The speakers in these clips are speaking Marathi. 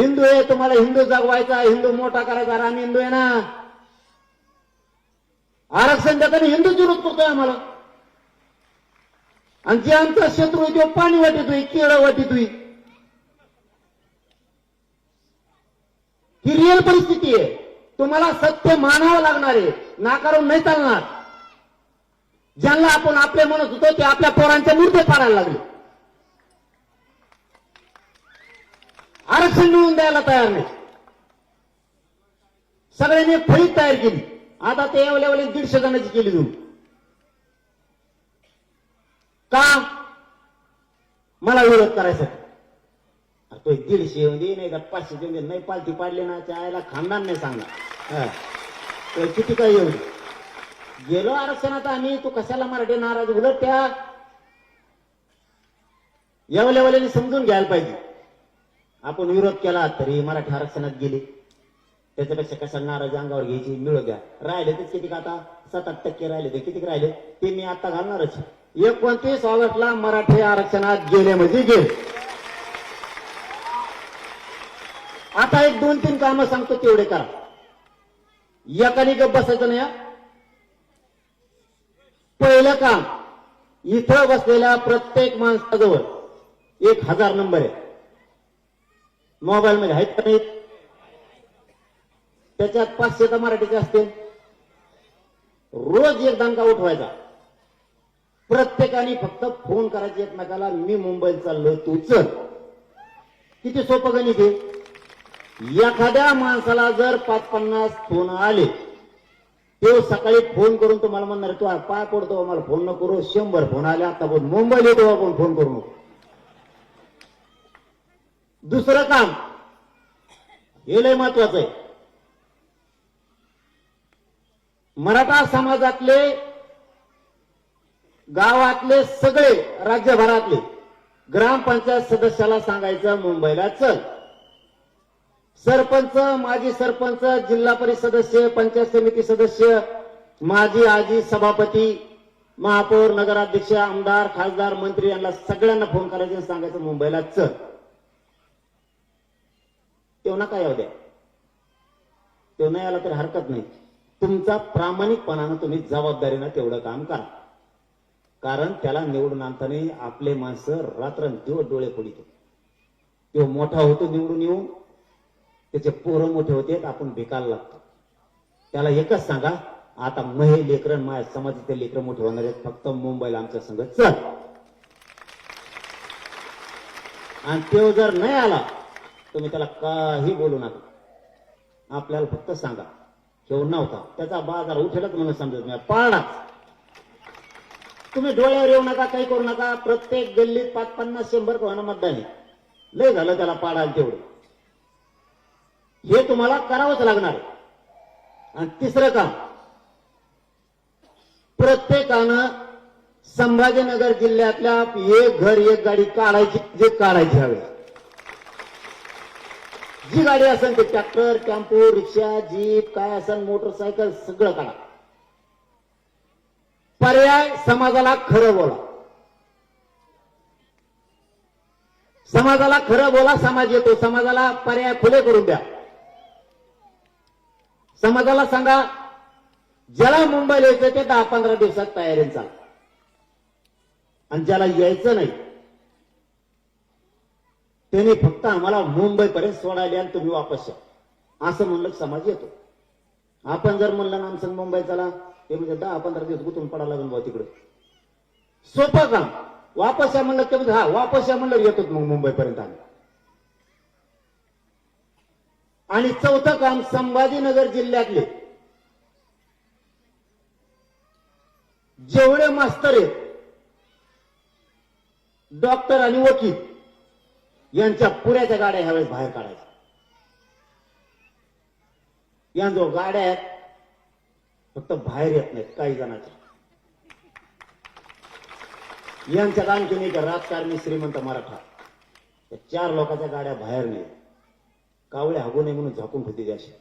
हिंदू आहे तुम्हाला हिंदू जगवायचा हिंदू मोठा करायचा राम हिंदू आहे ना? आरक्षण देताना हिंदू विरोध करतोय आम्हाला. आणि जे आमचा शत्रू आहे तो पाणी वाटितोय केळं वाटितोय ही रिअल परिस्थिती आहे. तुम्हाला सत्य मानावं लागणार आहे नाकारून नाही चालणार. ज्यांना आपण आपले म्हणत होतो ते आपल्या पोरांच्या मूर्ती पाडायला लागले. आरक्षण मिळवून द्यायला तयार नाही. सगळ्यांनी फळी फळीत तयार केली. आता ते एवढ्या दीडशे जणांची केली तू का? मला विरोध करायचा तो दीडशे येऊन दे नाही तर पाचशे येऊन दे. नाही पालथी पाडली ना त्याला खानदान नाही सांगणार. हा. तो किती काय येऊ गेलो आरक्षणात आम्ही तू कशाला मराठी नाराज? उलट त्या येवल्यावाल्याने समजून घ्यायला पाहिजे. आपण विरोध केला तरी मराठी आरक्षणात गेली. त्याच्यापेक्षा कशा नाराज अंगावर घ्यायची? मिळू द्या. राहिले तेच किती का आता? सात आठ टक्के राहिले ते किती राहिले? ते मी आता घालणारच एकोणतीस ऑगस्टला मराठी आरक्षणात गेले म्हणजे गेले. आता एक दोन तीन कामं सांगतो तेवढे करा. एकाने गप बसायचं नाही पहिलं काम इथं बसलेल्या प्रत्येक माणसाजवळ एक हजार नंबर आहे. मोबाईल मध्ये आहेत का नाहीत? त्याच्यात पाचशे तर मराठीचे असते रोज एक दणका उठवायचा. प्रत्येकाने फक्त फोन करायचे एकमेकाला मी मुंबईत चाललो तू चल. किती सोपं गणित आहे? एखाद्या माणसाला जर पाच पन्नास फोन आले तो सकाळी फोन करून तुम्हाला म्हणणार तू पाय पडतो मला फोन न करू शंभर फोन आले आता बोल मुंबईला येतो आपण फोन करू नको. दुसरं काम. हे लय महत्वाचं आहे. मराठा समाजातले गावातले सगळे राज्यभरातले ग्रामपंचायत सदस्याला सांगायचं मुंबईला चल. सरपंच माजी सरपंच जिल्हा परिषद सदस्य पंचायत समिती सदस्य माजी आजी सभापती महापौर नगराध्यक्ष आमदार खासदार मंत्री यांना सगळ्यांना फोन करायचे सांगायचं मुंबईला चल. तेव्हा नका येऊ द्या. तो नाही आला तर हरकत नाही. तुमचा प्रामाणिकपणानं तुम्ही जबाबदारीनं तेवढं काम करा. कारण त्याला निवडून आणताना आपले माणसं रात्रंदिवस डोळे फोडितो तो मोठा होतो निवडून येऊन त्याचे पोरं मोठे होते आपण भिकायला लागतो. त्याला एकच सांगा आता महे लेकरण माझ्या समाजाचे लेकरं मोठे होणार आहेत फक्त मुंबईला आमच्या संघ. चल. आणि तो जर नाही आला तुम्ही त्याला काही बोलू नका. आपल्याला फक्त सांगा. ठेवून नव्हता. त्याचा बाजार उठेलच म्हणून समजत नाही. पाळणाच तुम्ही डोळ्यावर येऊ नका काही करू नका. प्रत्येक गल्लीत पाच पन्नास शंभर कोणा मतदान आहे. लय झालं त्याला पाडाल तेवढं. हे तुम्हाला करावंच लागणार आणि तिसरं काम. प्रत्येकानं संभाजीनगर जिल्ह्यातल्या एक घर एक गाडी काढायची जे काढायची हवी. जी गाडी असेल ते ट्रॅक्टर टेम्पो रिक्षा जीप काय असेल मोटरसायकल सगळं काढा. पर्याय समाजाला खरं बोला. समाजाला खरं बोला समाज येतो. समाजाला पर्याय खुले करून द्या. समाजाला सांगा ज्याला मुंबईला यायचं ते दहा पंधरा दिवसात तयारी चाल. आणि ज्याला यायचं नाही त्यांनी फक्त आम्हाला मुंबईपर्यंत सोडायला आणि तुम्ही वापस या. असं म्हणलं समाज येतो. आपण जर म्हणलं ना आमचं मुंबई चला ते म्हणजे दहा पंधरा दिवस गुतून पडायला लागून बा तिकडे. सोपं काम. वापस या म्हणलं ते म्हणजे हा वापस या म्हणलं येतो मग मुंबईपर्यंत आम्ही. आणि चौथं काम संभाजीनगर जिल्ह्यातले. जेवढे मास्तर आहेत डॉक्टर आणि वकील यांच्या पुऱ्याच्या गाड्या ह्यावेळेस बाहेर काढायच्या. या जो गाड्या आहेत फक्त बाहेर येत नाहीत काही जणांच्या. यांच्या आणखीन एक राजकारणी श्रीमंत मराठा. त्या चार लोकांच्या गाड्या बाहेर नाही. कावळे हगू नये म्हणून झाकून होती त्याशी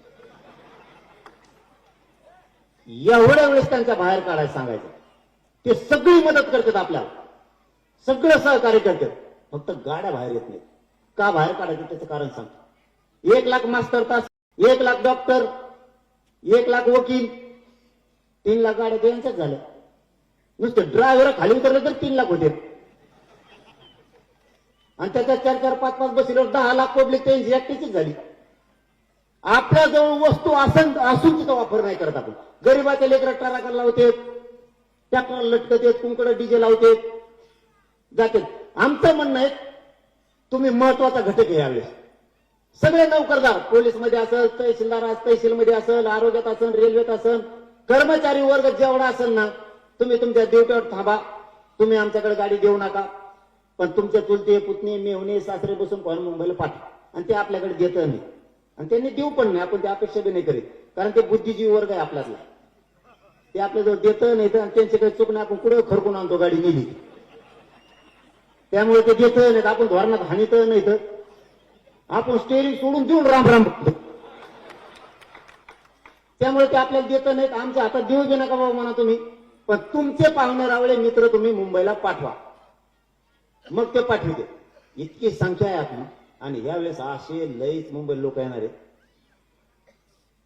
एवढ्या वेळेस त्यांच्या बाहेर काढायला सांगायचं. ते सगळी मदत करतात आपल्याला. सगळं सहकार्य करतात. फक्त गाड्या बाहेर येत नाहीत. का बाहेर काढायचं त्याचं कारण सांगतो एक लाख मास्तर तास एक लाख डॉक्टर एक लाख वकील तीन लाख गाड्या त्यांच्याच झाल्या नुसतं ड्रायव्हर खाली उतरलं तर तीन लाख होते. आणि त्याच्यात चार चार पाच पाच बसल्यावर दहा लाख पब्लिक त्यांची एकटीचीच झाली. आपल्या जवळ वस्तू असन असून तिचा वापर नाही करत आपण. गरीबाच्या लेकरा ट्राकाला लावते ट्रॅक्टर लटकत कुंकडं डीजे लावते. जाते. आमचं म्हणणं आहे तुम्ही महत्त्वाचा घटक यावेळेस. सगळे नोकरदार पोलीसमध्ये असेल तहसीलदार तहसील मध्ये असेल आरोग्यात असेल रेल्वेत असेल कर्मचारी वर्ग जेवढा असेल ना तुम्ही तुमच्या ड्युटीवर थांबा. तुम्ही आमच्याकडे गाडी देऊ नका. पण तुमच्या चुलते पुतणे मेवणे सासरे बसून कोण मुंबईला पाठवा आणि ते आपल्याकडे देत नाही. आणि त्यांनी देऊ पण नाही. आपण ते अपेक्षा बी नाही करीत. कारण ते बुद्धिजीवी वर्ग आहे आपल्यातला. ते आपल्याजवळ देत नाही तर आणि त्यांचे नाही. आपण कुठे खरकून आणतो गाडी नेली? त्यामुळे ते देत नाहीत आपण धोरणात हानित नाही तर आपण स्टेरिंग सोडून देऊन राम राम. त्यामुळे ते आपल्याला देत नाहीत. आमच्या हातात देऊ बी नका बाबा म्हणा तुम्ही. पण तुमचे पाहुणे रावळे मित्र तुम्ही मुंबईला पाठवा. मग ते पाठविते इतकी संख्या आहे आपली. आणि यावेळेस असे लईच मुंबई लोक येणार आहेत.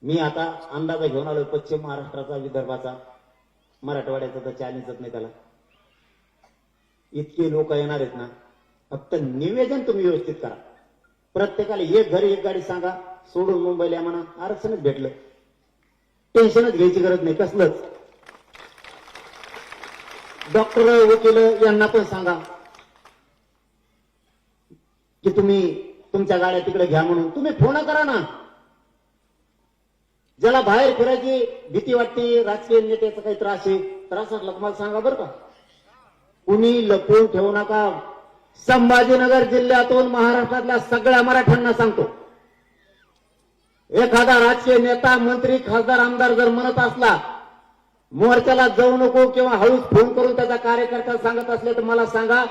मी आता अंदाजा घेऊन आलोय पश्चिम महाराष्ट्राचा विदर्भाचा. मराठवाड्याचा तर चॅलेंजच नाही त्याला. इतके लोक येणार आहेत ना फक्त निवेदन तुम्ही व्यवस्थित करा. प्रत्येकाला एक घर एक गाडी सांगा सोडून मुंबईला म्हणा आरक्षणच भेटलं. टेन्शनच घ्यायची गरज नाही कसलंच. डॉक्टर वकील यांना पण सांगा की तुम्ही तुमच्या गाड्या तिकडे घ्या म्हणून. तुम्ही फोन करा ना. ज्याला बाहेर फिरायची भीती वाटते राजकीय नेत्याचा काही त्रास आहे त्रास असला तुम्हाला मला सांगा बरं का. कुणी लपवून ठेवू नका. संभाजीनगर जिल्ह्यातून महाराष्ट्रातल्या सगळ्या मराठ्यांना सांगतो. एखादा राजकीय नेता मंत्री खासदार आमदार जर म्हणत असला मोर्चाला जाऊ नको किंवा हळूच फोन करून त्याचा कार्यकर्ता सांगत असले तर मला सांगा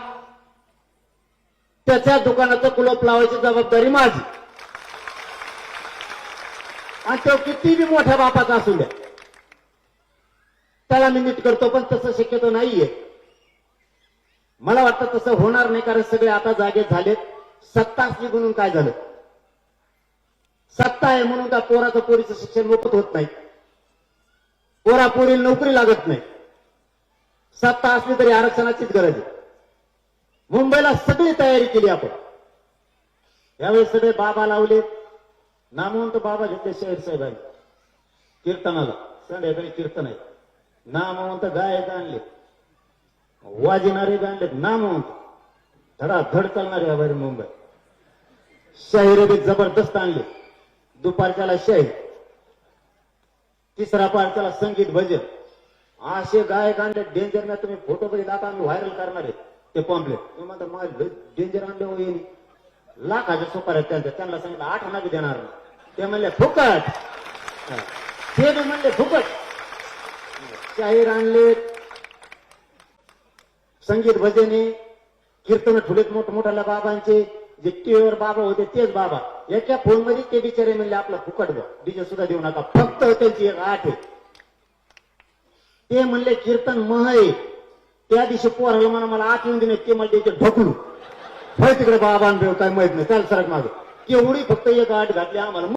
त्याच्या दुकानाचं कुलप लावायची जबाबदारी माझी. आणि तो किती बी मोठ्या बापाचा असू द्या. त्याला मी नीट करतो पण तसं शक्यतो नाहीये. मला वाटतं तसं होणार नाही कारण सगळे आता जागे झालेत. सत्ता असली म्हणून काय झालं? सत्ता आहे म्हणून त्या पोराचं पोरीचं शिक्षण मोफत होत नाही? पोरा पोरी नोकरी लागत नाही. सत्ता असली तरी आरक्षणाचीच गरज आहे. मुंबईला सगळी तयारी केली आपण. यावेळी सगळे बाबा लावले. नामवंत बाबा घेतले शहर साहेब आहे कीर्तनाला. संध्याकाळी कीर्तन आहे. नामवंत गायक आणले. वाजणारे बी नाम धडाधड चालणारे यावेळी मुंबई. शाहीर बी जबरदस्त आणले. दुपारच्याला शाहीर तिसरा पारच्याला संगीत भजन. असे गायक आणले डेंजर ना तुम्ही फोटो बघितला आता आम्ही व्हायरल करणार आहे. ते पॉम्पलेट. तुम्ही म्हणता मग डेंजर आणले हो येईल लाखाच्या सुपार आहेत त्यांच्या त्यांना सांगितलं आठ आणा देणार ते म्हणले फुकट. ते बी म्हणले फुकट. शाहीर आणले. संगीत भजने कीर्तन ठुलेत मोठमोठ्याला बाबांचे जे टीव्हीवर बाबा होते तेच बाबा. याच्या फोनमध्ये ते बिचारे म्हणले आपला फुकट डीजे सुद्धा देऊ नका. फक्त त्यांची एक आठ आहे. ते म्हणले कीर्तन मह आहे. त्या दिवशी पोराला म्हणा मला आठ येऊन दिले ते म्हणले ते ढकलू. होय तिकडे बाबा काय माहीत नाही. चाल सरक मागे. एवढी फक्त एक आठ घातली आम्हाला.